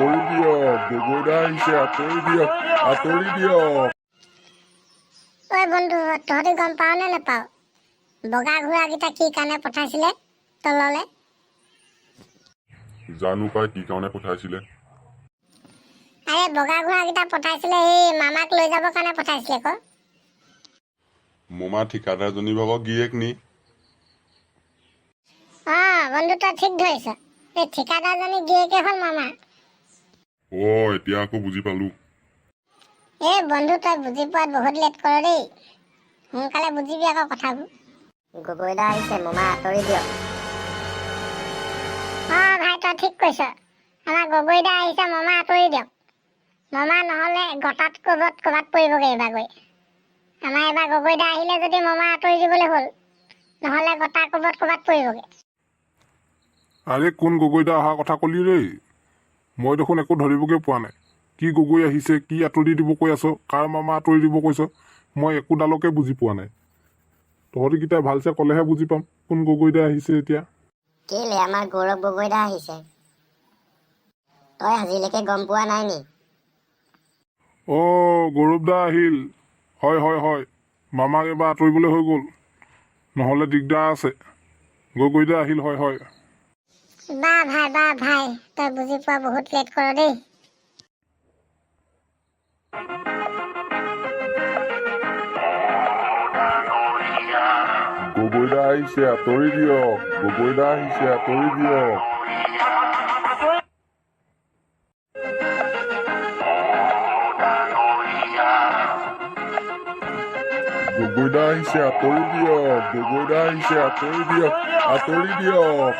গগৈদা আহিছে আঁতৰি দিয়ক আঁতৰি দিয়ক ঐ বন্ধু তহঁতি গম পাৱ নে নেপাৱ? বগা ঘোঁৰাকেইটা কি কাৰণে পঠাইছিলে তললে? জানো পাই কি কাৰণে পঠাইছিলে। আৰে বগা ঘোঁৰাকেইটা পঠাইছিলে এই মামাক লৈ যাবৰ কাৰণে পঠাইছিলে আকৌ মোমা ঠিকাদাৰজনী ভাগৰ গিৰিয়েক নি। অঁ বন্ধু তই ঠিক ধৰিছ। এই ঠিকাদাৰজনী গিৰিয়েকে হ'ল মামা। অ এতিয়া আকৌ বুজি পালো। এই বন্ধু তই বুজি পোৱাত বহুত লেট কৰ দেই। সোনকালে বুজিবি আকৌ কথাবোৰ। গগৈদা আহিছে মোমা আঁতৰি দিয়ক। অঁ ভাই তই ঠিক কৈছ। আমাৰ গগৈদা আহিছে মামা আঁতৰি দিয়ক। মামা নহ'লে গটাত ক'ৰবাত ক'ৰবাত পৰিবগৈ এইবাৰ গৈ। আমাৰ এইবাৰ গগৈদা আহিলে যদি মামা আঁতৰি দিবলৈ হ'ল নহ'লে গটা ক'ৰবাত ক'ৰবাত পৰিবগৈ। আৰে কোন গগৈদা অহা কথা ক'লি দেই মই দেখোন একো ধৰিবগৈ পোৱা নাই। কি গগৈ আহিছে কি আঁতৰি দিব কৈ আছ কাৰ মামা আঁতৰি দিব কৈছ মই একোডালকে বুজি পোৱা নাই। তহঁতিকেইটাই ভালছে ক'লেহে বুজি পাম কোন গগৈদা আহিছে এতিয়া। কেলে আমাৰ গৌৰৱ গগৈদা আহিছে? তই আজিলৈকে গম পোৱা নাই নি? অ' গৌৰৱদা আহিল। হয় হয় হয়। মামাক এবাৰ আঁতৰিবলৈ হৈ গ'ল। নহ'লে দিগদাৰ আছে। গগৈদা আহিল হয় হয়। বা ভাই বা ভাই তই বুজি পোৱা বহুত লেট কৰ দেই গগৈদা আহিছে আঁতৰি দিয়ক গগৈদা আহিছে আঁতৰি দিয়ক গগৈদা আহিছে আঁতৰি দিয়ক গগৈদা আহিছে আঁতৰি দিয়ক আঁতৰি দিয়ক